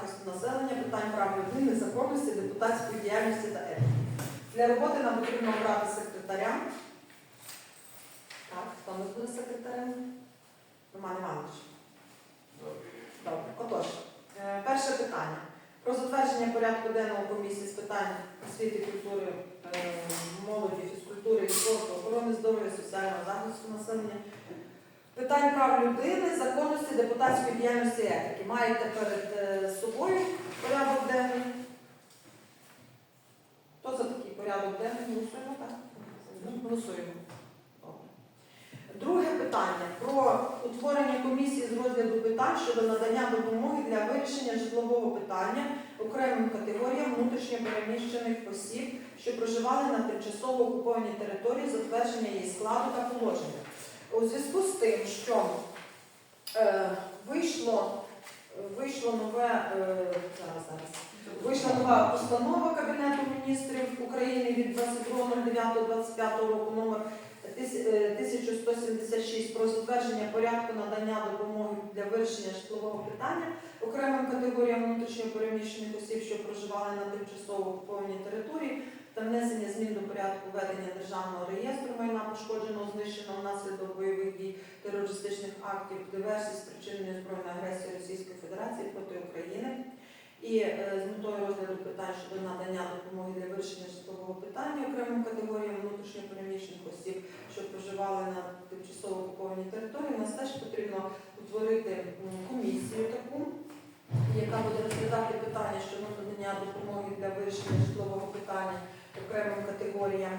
захисту населення, питань прав людини, законності, депутатської діяльності та етики. Для роботи нам потрібно обрати секретаря. Так, хто нас буде секретарем? Роман Іванович. Добре, отож, е, перше питання. Про затвердження порядку денного комісії з питань освіти, культури, е, молоді, фізкультури спорту, охорони здоров'я, соціального захисту населення, питань прав людини, законності, депутатської діяльності етики. Маєте перед е, собою порядок денний. Хто за такий порядок денний? Голосуємо, так? Голосуємо. Друге питання про утворення комісії з розгляду питань щодо надання допомоги для вирішення житлового питання окремим категоріям внутрішньо переміщених осіб, що проживали на тимчасово окупованій території, затвердження її складу та положення. У зв'язку з тим, що е, вийшло, вийшло нове е, зараз, зараз. Вийшла нова постанова Кабінету міністрів України від 22.09.25 року номер тис- е, 1176 про затвердження порядку надання допомоги для вирішення житлового питання окремим категоріям внутрішньо переміщених осіб, що проживали на тимчасово окупованій території, та внесення змін до порядку ведення державного реєстру майна пошкодженого знищеного внаслідок бойових дій терористичних актів, диверсій, спричиненої збройної агресії Російської Федерації проти України. І е, з метою розгляду питань щодо надання допомоги для вирішення житлового питання окремим категоріям внутрішньо переміщених осіб, що проживали на тимчасово окупованій території, нас теж потрібно утворити комісію таку, яка буде розглядати питання щодо надання допомоги для вирішення житлового питання окремим категоріям.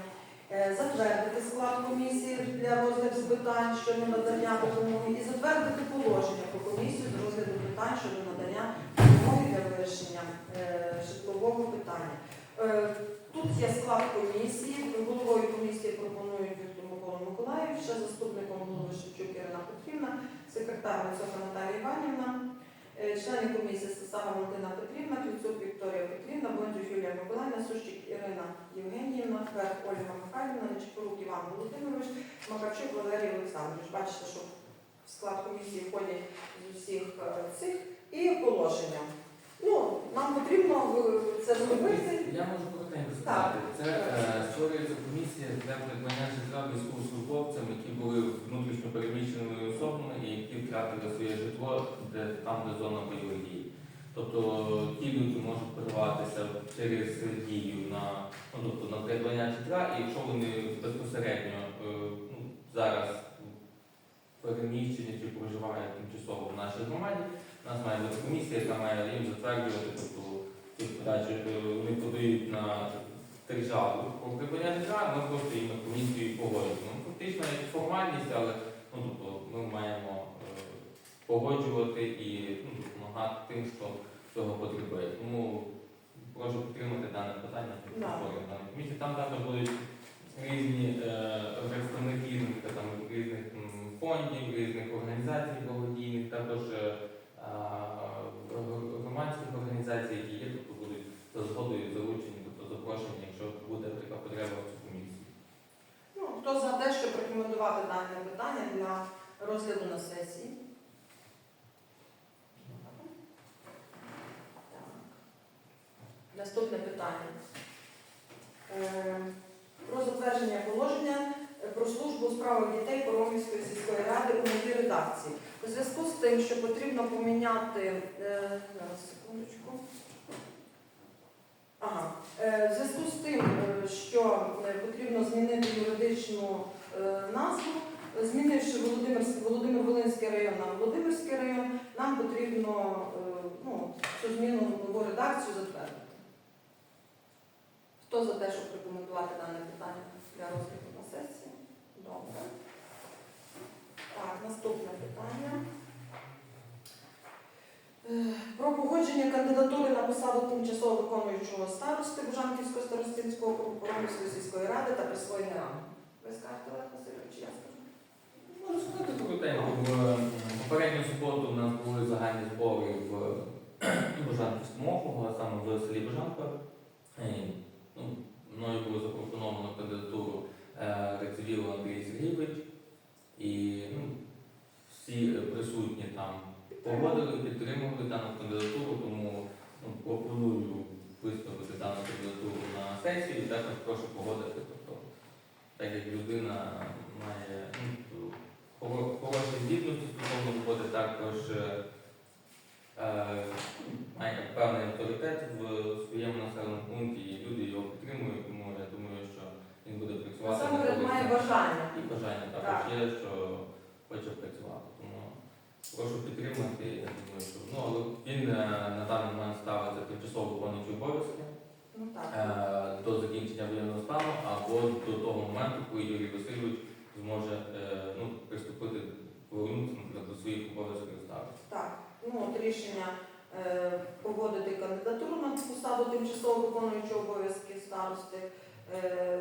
Е, Затвердити склад комісії для розгляду питань щодо надання допомоги і затвердити положення про комісію з розгляду питань щодо надання допомоги для вирішення е, житлового питання. Е, Тут є склад комісії. Головою комісії пропонують Віктор Микола Миколаїв, ще заступником голови Шевчук Ірина Петрівна, секретар Мацока Наталія Іванівна, члени комісії Сесава Валентина Петрівна, Клюцюк Вікторія Юлія Миколаївна, Сущик Ірина Євгеніївна, Фер Ольга Михайлівна, Нечепорук Іван Володимирович, Макарчук Валерій Олександрович. Бачите, що в склад комісії входять з усіх е, цих і положення. Ну, нам потрібно це зробити. Я можу коротенько сказати. Це е, створюється комісія для придбання житла військовослужбовцям, які були внутрішньо переміщеними особами і які втратили своє житло де, там, де зона бойових дій. Тобто ті люди можуть подаватися через дію на, ну, тобто, на придбання житла, і якщо вони безпосередньо е, ну, зараз переміщені чи проживають тимчасово в нашій громаді, у нас має бути комісія, яка має їм затверджувати, тобто подачі е, вони подають на державу про придбання житла, ми просто їм на комісію погоджуємо. Ну, Фактично як формальність, але ну, тобто, ми маємо е, погоджувати і ну, допомагати тим, хто цього потребує. Тому прошу підтримати дане питання створення даної комісії. Там також будуть різні е, представники там, різних фондів, різних організацій благодійних, також е, громадських організацій, які є, тобто будуть за згодою залучені, тобто запрошені, якщо буде така потреба в цю комісію. Ну, хто за те, щоб рекомендувати дане питання для розгляду на сесії? Так. Наступне питання. Е, Про затвердження положення про службу у справах дітей Поромівської сільської ради у новій редакції. У зв'язку з тим, що потрібно поміняти. е, Зараз, секундочку. Ага. Е, В зв'язку з тим, що потрібно змінити юридичну назву, змінивши Володимир, Волинський район на Володимирський район, нам потрібно ну, цю зміну нову редакцію затвердити. Хто за те, щоб рекомендувати дане питання для розгляду на сесії? Добре. Так, наступне питання. Е, Про погодження кандидатури на посаду тимчасово виконуючого старости Бужанківського старостинського округу сільської ради та присвоєння рангу. Ви скажете, Олег Васильович, я скажу. Можу сказати коротенько. В попередню суботу у нас були загальні збори в Божанківському округу, а саме в селі Божанка. Мною було запропоновано кандидатуру е, Рецевілу Андрій Сергійович. І ну, всі присутні там погодили, підтримували дану кандидатуру, тому ну, пропоную виставити дану кандидатуру на сесію і також прошу погодити. Тобто, так як людина має ну, хоро- хороші здібності стосовно роботи, також е, е, має певний авторитет в своєму населеному пункті, і люди його підтримують, тому я думаю, що він буде працювати. на Насамперед користь має бажання. і бажання Так. також є, що хоче працювати. Тому прошу підтримати. Я думаю, що ну, але він е, на даний момент ставиться тимчасово виконуючий обов'язки Ну е, до закінчення воєнного стану або до того моменту, коли Юрій Васильович зможе е, ну, приступити наприклад, до своїх обов'язків старості. Так, ну от рішення е, погодити кандидатуру на посаду тимчасово виконуючого обов'язки старости е,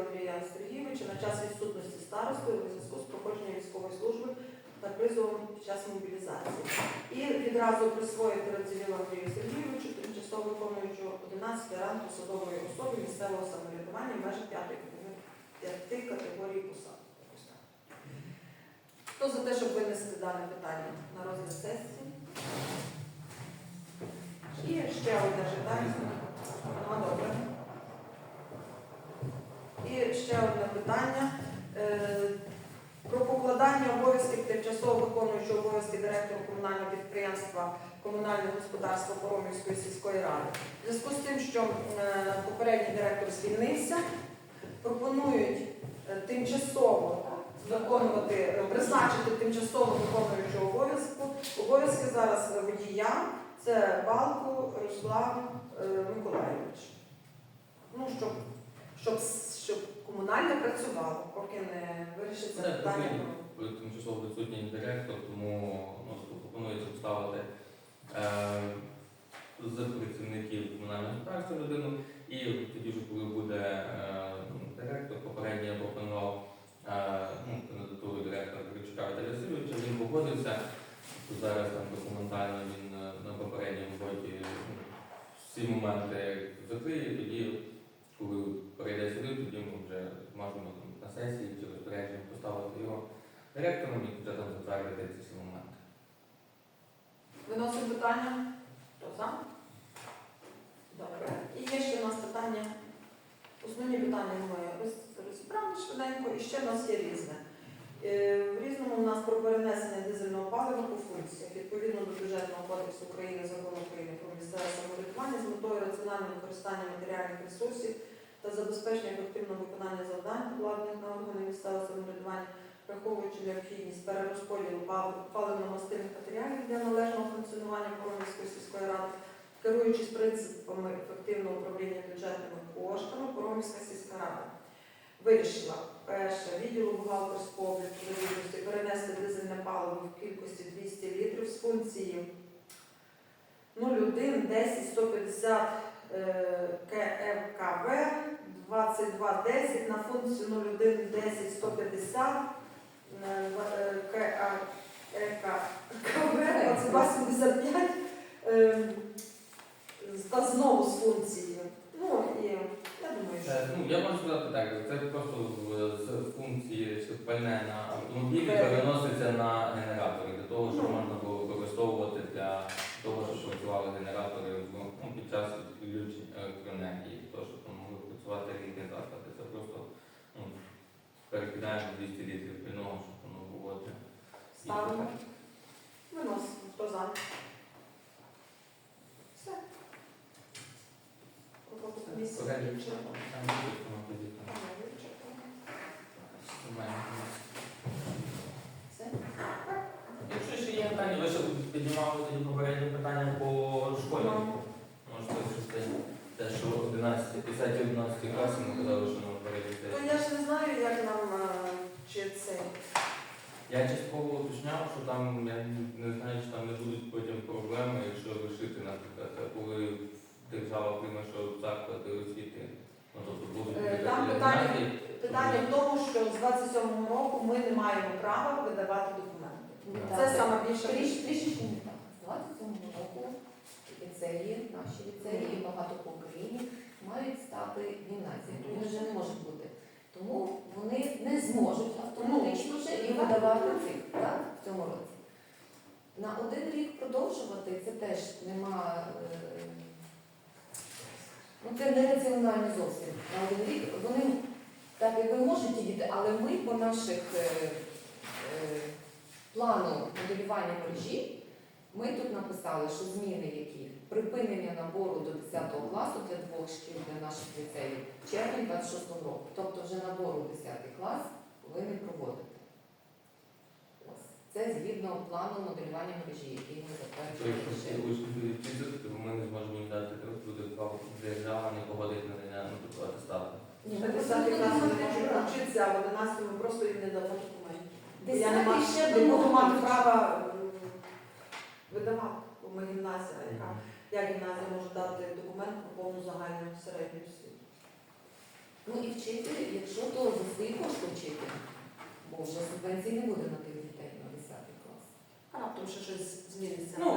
Андрія Сергійовича на час відсутності старости у зв'язку з проходженням військової служби та призовом під час мобілізації. І відразу присвоїти Грицевілу Андрію Сергійовичу тимчасово виконуючого 11 ранг посадової особи місцевого самоврядування в межах п'ятої категорії- п'яти посад. Хто за те, щоб винести дане питання на розгляд сесії? І ще одне питання. Ага, добре. І ще одне питання. Е, Про покладання обов'язків тимчасово виконуючого обов'язки директора комунального підприємства комунальне господарство Поромівської сільської ради. В зв'язку з тим, що е, попередній директор звільнився, пропонують е, тимчасово виконувати, призначити тимчасово виконуючого обов'язку. Обов'язки зараз водія це Балку Руслан е, Миколайович. Ну, щоб, щоб, щоб комунальне працювало, поки не вирішиться Це питання. потрібно. про- Тимчасово відсутній директор, тому ну, пропонується поставити е, з працівників комунального господарства людину. І тоді вже коли буде е, ну, директор, попередньо я пропонував е, ну, кандидатуру директора Гречука Віталія Васильовича, він погодився. Зараз там документально він е, на попередньому році ну, всі моменти закриє, тоді, коли прийде сюди, тоді ми вже можемо там, на сесії чи розпорядження поставити його директором і вже там затвердити ці всі моменти. Виносимо питання? Хто за? Добре. І є ще у нас питання. Основні питання ми роз- розібрали швиденько, і ще в нас є різне. Е, В різному у нас про перенесення дизельного палива по функціях. Відповідно до бюджетного кодексу України, закону України про місцеве самоврядування з метою раціонального використання матеріальних ресурсів та забезпечення ефективного виконання завдань, покладених на органи місцевого самоврядування, враховуючи необхідність перерозподілу паливно-мастильних матеріалів для належного функціонування Коромівської сільської ради, керуючись принципами ефективного управління бюджетними коштами, Коромівська сільська рада вирішила перше відділу бухгалтерського обліку перенести дизельне паливо в кількості 200 літрів з функції 01 10 150 е, КФКВ 2210 на функцію 01 10 150 е, в- е, КФКВ 2275 е, та знову з функцією. Ну і Е, Ну, я можу сказати так, це просто в- з функції що пальне на автомобілі переноситься на генератори, для того, щоб Ну. можна було використовувати для того, щоб працювали генератори в- ну, під час відключень електроенергії, для того, щоб там могли працювати різні заклади. Це просто ну, перекидаємо 200 літрів пільного, щоб воно було для ставимо. Виносимо. Хто за? Все. Роботу комісії Колеги, закінчено. там буде, воно тоді там. Ага, вичерпано. Немає. Все. Якщо ще є питання, ви ще піднімали тоді попереднє питання по школі. Ну. Можете щось те, те, що 11, 10 11 класі ми казали, що нам То перейдете. я ж не знаю, як нам чи це. Я частково уточняв, що там я не знаю, чи там не будуть потім проблеми, якщо лишити, наприклад, коли держава прийме, що заклади освіти, ну тобто будуть Е, такі там питання- гімназії, Питання в тому, що з 27 року ми не маємо права видавати документи. Так. Це саме Трішечки не так. З 27 року ліцеї, наші ліцеї і багато по Україні мають стати гімназіями. Вони вже не можуть бути. Тому вони не зможуть автоматично вже і давати цих, в цьому році. На один рік продовжувати це теж нема. е, Ну, це нераціонально зовсім. На один рік вони так якби можуть діяти, але ми по наших е, е, плану моделювання мережі, ми тут написали, що зміни які припинення набору до 10 класу для двох шкіл для наших ліцеїв червень 26 року. Тобто вже набору в 10 клас ви не проводите. Ось. Це згідно плану моделювання мережі, який ми затверджуємо. всі учні будуть то ми не зможемо дати буде держава не погодить надання ну, тобто атестату. Ні, ми Так, просто десятий клас будемо не може розбирати. навчитися, а в 11 ми просто їм не дамо документів. Я не Десятий маю ще не буду мати домовились. права м, видавати, бо ми гімназія, яка як гімназія може дати документ про повну загальну середню освіту. Ну і вчити, якщо то за свої кошти вчити, бо вже субвенцій не буде на тих дітей на 10 клас. А раптом ще щось зміниться. Ну,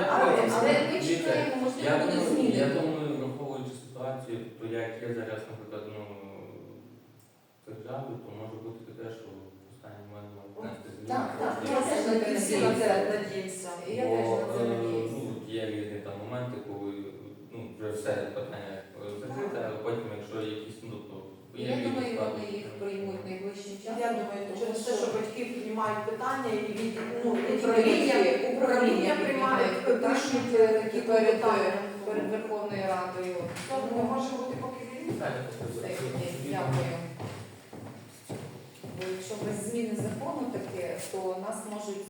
я- Але, але ми чекаємо, можливо, Я будуть думаю, зміни. я думаю, враховуючи ситуацію, то як є зараз, наприклад, ну, державі, то може бути таке, що в останній момент можуть внести зміни. Так, так, Кошти. я теж на це Всі на це надіюся. надіємося. І Я теж на це Бо, е, надіюся. ну, є різні там моменти, коли ну, вже все питання е, закрите, а потім, якщо якісь, ну, то Я думаю, вони їх приймуть найближчим часом. Я думаю, тому через те, що батьки піднімають питання і від ну, Управління, управління, приймають, пишуть е, такі перед, перед Верховною Радою. Тобто не може бути поки ні, Дякую. Бо якщо без зміни закону таке, то нас можуть